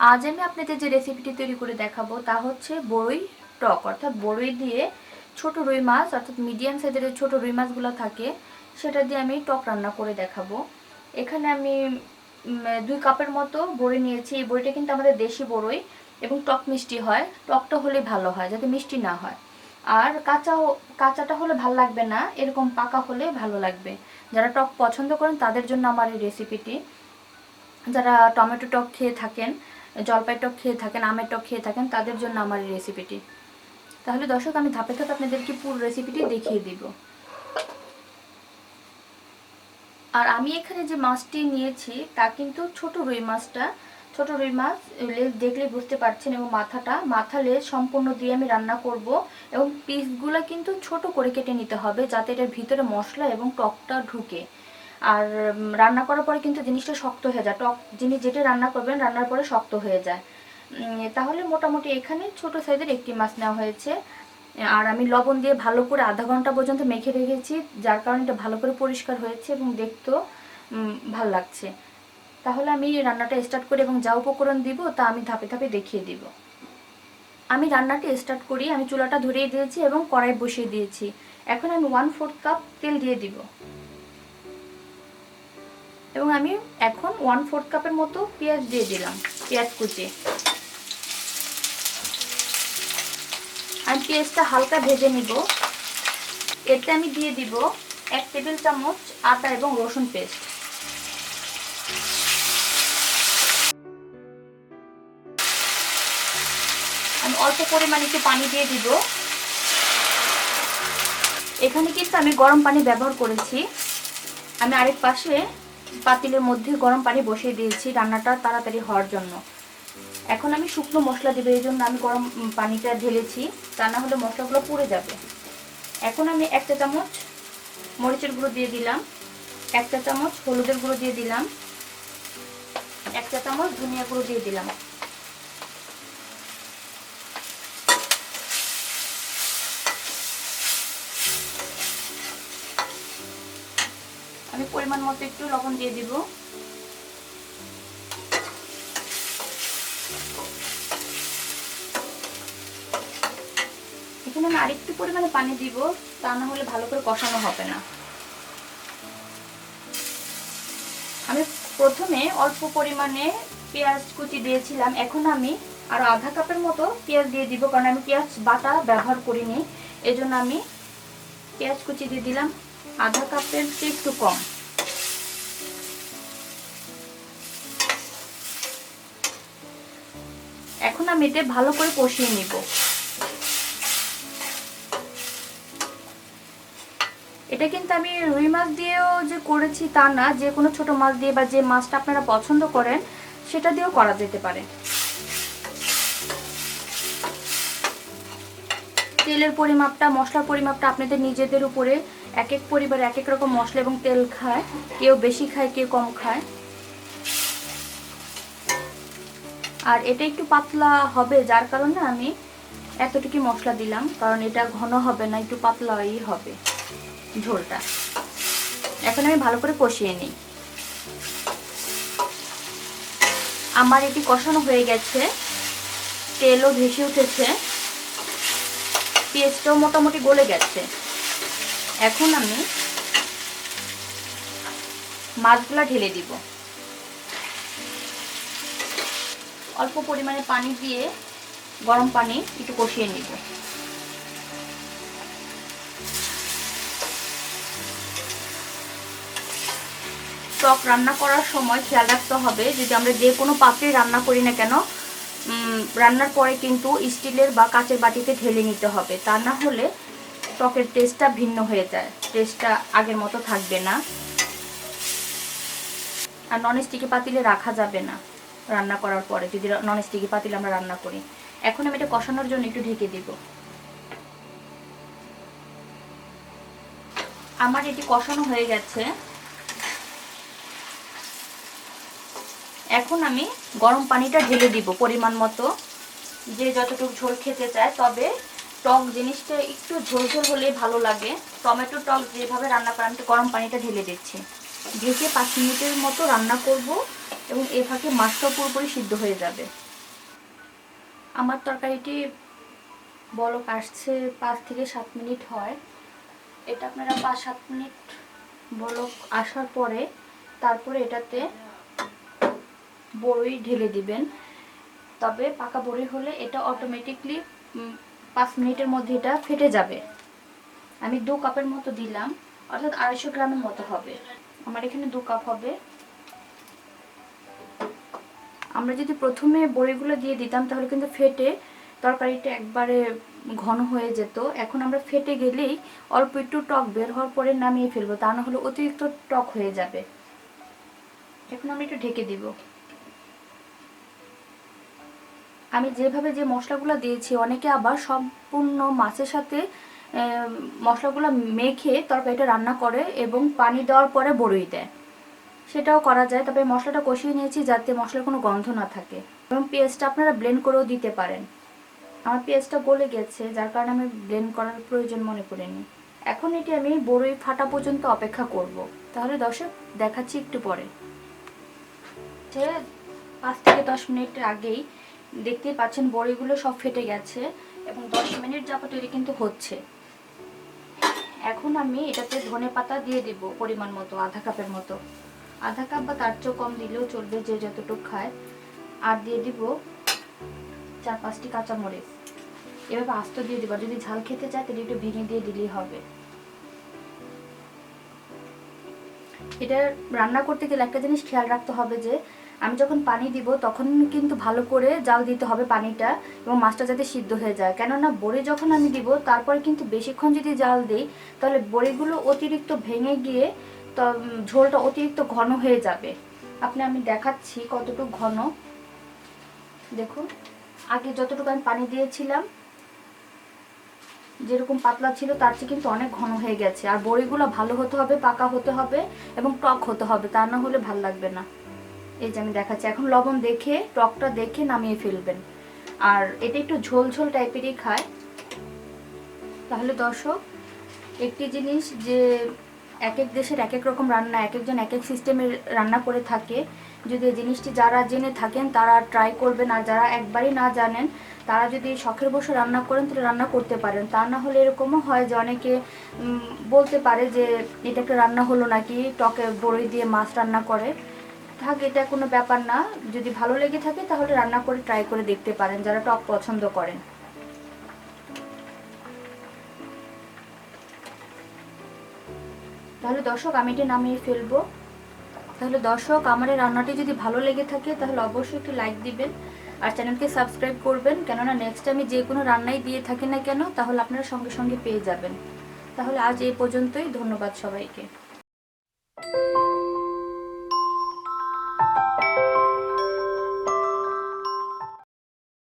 আজ আমি আপনাদের যে রেসিপিটি তৈরি করে দেখাবো তা হচ্ছে বড়ই টক, অর্থাৎ বড়ই দিয়ে ছোট রুই মাছ, অর্থাৎ মিডিয়াম সাইজের ছোট রুই মাছগুলো থাকে, সেটা দিয়ে আমি টক রান্না করে দেখাবো। এখানে আমি দুই কাপের মতো বড়ি নিয়েছি। এই বড়িটা কিন্তু আমাদের দেশি বড়ই এবং টক মিষ্টি হয়। টকটা হলে ভালো হয়, যাতে মিষ্টি না হয়। আর কাঁচা কাঁচাটা হলে ভালো লাগবে না, এরকম পাকা হলে ভালো লাগবে। যারা টক পছন্দ করেন তাদের জন্য আমার এই রেসিপিটি যারা টমেটো টক খেয়ে থাকেন জলপাই টক খেয়ে থাকেন, আমের টক খেয়ে থাকেন, তাদের জন্য আমার এই রেসিপিটি তাহলে দর্শক, আমি ধাপে ধাপে আপনাদেরকে পুরো রেসিপিটি দেখিয়ে দিব। আর আমি এখানে যে মাছটি নিয়েছি, তা কিন্তু ছোট রুই মাছটা। ছোট রুই মাছ লেজ দেখলে বুঝতে পারছেন এবং মাথাটা মাথা লেজ সম্পূর্ণ দিয়ে আমি রান্না করব এবং পিসগুলো কিন্তু ছোট করে কেটে নিতে হবে, যাতে এটার ভিতরে মশলা এবং টকটা ঢুকে। আর রান্না করার পরে কিন্তু জিনিসটা শক্ত হয়ে যায়। টক জিনিস যেটা রান্না করবেন রান্নার পরে শক্ত হয়ে যায়। তাহলে মোটামুটি এখানে ছোট সাইজের একটি মাছ নেওয়া হয়েছে। আর আমি লবণ দিয়ে ভালো করে আধা ঘণ্টা পর্যন্ত মেখে রেখেছি, যার কারণে এটা ভালো করে পরিষ্কার হয়েছে এবং দেখতেও ভালো লাগছে। তাহলে আমি রান্নাটা স্টার্ট করি এবং যা উপকরণ দিব তা আমি ধাপে ধাপে দেখিয়ে দিব। আমি রান্নাটি স্টার্ট করি, আমি চুলাটা ধরিয়ে দিয়েছি এবং কড়াই বসিয়ে দিয়েছি। এখন আমি ওয়ান ফোর্থ কাপ তেল দিয়ে দিব। এবং আমি এখন ওয়ান ফোর্থ কাপের মতো পেঁয়াজ দিয়ে দিলাম, পেঁয়াজ কুচি। আমি পেঁয়াজটা হালকা ভেজে নিব। এতে আমি দিয়ে দিব এক টেবিল চামচ আদা এবং রসুন পেস্ট। আমি অল্প পরিমাণে একটু পানি দিয়ে দিব। এখানে কিন্তু আমি গরম পানি ব্যবহার করেছি। আমি আরেক পাশে পাতিলের মধ্যে গরম পানি বসিয়ে দিয়েছি রান্নাটা তাড়াতাড়ি হওয়ার জন্য। এখন আমি শুকনো মশলা দেবো, এই জন্য আমি গরম পানিটা ঢেলেছি, তা না হলে মশলাগুলো পুড়ে যাবে। এখন আমি একটা চামচ মরিচের গুঁড়ো দিয়ে দিলাম, একটা চামচ হলুদের গুঁড়ো দিয়ে দিলাম, একটা চামচ ধনিয়া গুঁড়ো দিয়ে দিলাম। আমি পরিমাণ মতো একটু লবণ দিয়ে দিব। এখানে আমি আরেকটু পরিমাণে পানি দিব, তা না হলে ভালো করে কষানো হবে না। আমি প্রথমে অল্প পরিমাণে পেঁয়াজ কুচি দিয়েছিলাম, এখন আমি আরও আধা কাপের মতো পেঁয়াজ দিয়ে দিব, কারণ আমি পেঁয়াজ বাটা ব্যবহার করিনি, এজন্য আমি পেঁয়াজ কুচি দিয়ে দিলাম। আধা কাপের চেয়ে একটু কম। এখন আমি এটা ভালো করে কষিয়ে নিব। এটা কিন্তু আমি রুই মাছ দিয়েও যে করেছি তা না, যে কোনো ছোট মাছ দিয়ে বা যে মাছটা আপনারা পছন্দ করেন, সেটা দিয়েও করা যেতে পারে। তেলের পরিমাপটা, মশলার পরিমাপটা আপনাদের নিজেদের উপরে এক এক পরিবার এক এক রকম মশলা এবং তেল খায়। কেউ বেশি খায়, কেউ কম খায়। আর এটা একটু পাতলা হবে, যার কারণে আমি এতটুকু মশলা দিলাম। কারণ এটা ঘন হবে না, একটু পাতলাই হবে ঝোলটা। এখন আমি ভালো করে কষিয়ে নিই। আমার এটি কষানো হয়ে গেছে। তেলও ভেসে উঠেছে। পেঁয়াজটাও মোটামুটি গলে গেছে। এখন আমি মাছগুলা ঢেলে দিব। অল্প পরিমাণে পানি দিয়ে গরম পানি একটু কষিয়ে নিব। টক রান্না করার সময় খেয়াল রাখতে হবে, যদি আমরা যে কোনো পাত্রে রান্না করি না কেন রান্নার পরে কিন্তু স্টিলের বা কাঁচের বাটিতে ঢেলে নিতে হবে। তা না হলে টকের টেস্টটা ভিন্ন হয়ে যায়। টেস্টটা আগের মতো থাকবে না। আর নন স্টিকি পাতিলে রাখা যাবে না রান্না করার পরে। যদি নন স্টিকি পাতিলে আমরা রান্না করি। এখন আমি এটা কষানোর জন্য একটু ঢেকে দিব। আমার এটি কষানো হয়ে গেছে। এখন আমি গরম পানিটা ঢেলে দিব পরিমাণ মতো। যে যতটুকু ঝোল খেতে চায়, তবে টক জিনিসটা একটু ঝোল ঝোল হলে ভালো লাগে। টমেটো টক যেভাবে রান্না করে, আমি তো গরম পানিটা ঢেলে দিচ্ছি। ঢেকে পাঁচ মিনিটের মতো রান্না করব এবং এ ফাঁকে মাছটা পুরোপুরি সিদ্ধ হয়ে যাবে। আমার তরকারিটি বলক আসছে পাঁচ থেকে সাত মিনিট হয়। এটা আপনারা পাঁচ সাত মিনিট বলক আসার পরে তারপরে এটাতে বড়ই ঢেলে দিবেন। তবে পাকা বড়ি হলে এটা অটোমেটিকলি পাঁচ মিনিটের মধ্যে এটা ফেটে যাবে। আমি দু কাপের মতো দিলাম, অর্থাৎ আড়াইশো গ্রামের মতো হবে। আমার এখানে দু কাপ হবে। আমরা যদি প্রথমে বড়িগুলো দিয়ে দিতাম, তাহলে কিন্তু ফেটে তরকারিটা একবারে ঘন হয়ে যেত। এখন আমরা ফেটে গেলেই অল্প একটু টক বের হওয়ার পরে নামিয়ে ফেলব, তা না হলে অতিরিক্ত টক হয়ে যাবে। এখন আমি একটু ঢেকে দিব। আমি যেভাবে যে মশলাগুলো দিয়েছি, অনেকে আবার সম্পূর্ণ মাছের সাথে মশলাগুলো মেখে তরকারিটা রান্না করে এবং পানি দেওয়ার পরে বড়ই দেয়। সেটাও করা যায়, তবে মশলাটা কষিয়ে নিয়েছি যাতে মশলার কোনো গন্ধ না থাকে। এবং পেঁয়াজটা আপনারা ব্লেন্ড করেও দিতে পারেন। আমার পেঁয়াজটা গলে গেছে, যার কারণে আমি ব্লেন্ড করার প্রয়োজন মনে করিনি। এখন এটি আমি বড়ই ফাটা পর্যন্ত অপেক্ষা করব। তাহলে দর্শক, দেখাচ্ছি একটু পরে। পাঁচ থেকে দশ মিনিট আগেই দেখতেই পাচ্ছেন বড়িগুলো সব ফেটে গেছে এবং দশ মিনিট যাবত এটি কিন্তু হচ্ছে। এখন আমি এটাতে ধনে পাতা দিয়ে দিব পরিমাণ মতো, আধা কাপের মতো। আধা কাপ বা তার চেয়েও কম দিলেও চলবে যে যতটুকু খায়। আর দিয়ে দিব চার পাঁচটি কাঁচামরিচ। এভাবে আস্ত দিয়ে দিব যদি ঝাল খেতে চায় তাহলে একটু ভেঙে দিয়ে দিলেই হবে। এটা রান্না করতে গেলে একটা জিনিস খেয়াল রাখতে হবে যে, আমি যখন পানি দিব তখন কিন্তু ভালো করে জাল দিতে হবে পানিটা এবং মাছটা যাতে সিদ্ধ হয়ে যায়। কেননা বড়ি যখন আমি দিব তারপরে কিন্তু বেশিক্ষণ যদি জাল দিই, তাহলে বড়িগুলো অতিরিক্ত ভেঙে গিয়ে তো ঝোলটা অতিরিক্ত ঘন হয়ে যাবে। আপনি, আমি দেখাচ্ছি কতটুকু ঘন। দেখুন, আগে যতটুকু আমি পানি দিয়েছিলাম যেরকম পাতলা ছিল, তার চেয়ে কিন্তু অনেক ঘন হয়ে গেছে। আর বড়িগুলো ভালো হতে হবে, পাকা হতে হবে এবং টক হতে হবে, তা না হলে ভালো লাগবে না। এই যে আমি দেখাচ্ছি। এখন লবণ দেখে, টকটা দেখে নামিয়ে ফেলবেন। আর এটা একটু ঝোল ঝোল টাইপেরই খায়। তাহলে দর্শক, একটি জিনিস যে এক এক দেশের এক এক রকম রান্না, এক একজন এক এক সিস্টেমের রান্না করে থাকে যদি এই জিনিসটি যারা জেনে থাকেন, তারা ট্রাই করবেন। আর যারা একবারই না জানেন, তারা যদি শখের বসে রান্না করেন, তাহলে রান্না করতে পারেন। তা না হলে এরকমও হয় যে অনেকে বলতে পারে যে, এটা একটা রান্না হলো নাকি? টকে বড়ি দিয়ে মাছ রান্না করে। থাক, এটা কোনো ব্যাপার না। যদি ভালো লেগে থাকে, তাহলে রান্না করে ট্রাই করে দেখতে পারেন, যারা টক পছন্দ করেন। তাহলে দর্শক, আমি এটা নামিয়ে ফেলব। তাহলে দর্শক, আমার এই রান্নাটি যদি ভালো লেগে থাকে, তাহলে অবশ্যই একটু লাইক দিবেন আর চ্যানেলকে সাবস্ক্রাইব করবেন। কেননা নেক্সট আমি যে কোনো রান্নাই দিয়ে থাকি না কেন, তাহলে আপনারা সঙ্গে সঙ্গে পেয়ে যাবেন। তাহলে আজ এই পর্যন্তই, ধন্যবাদ সবাইকে।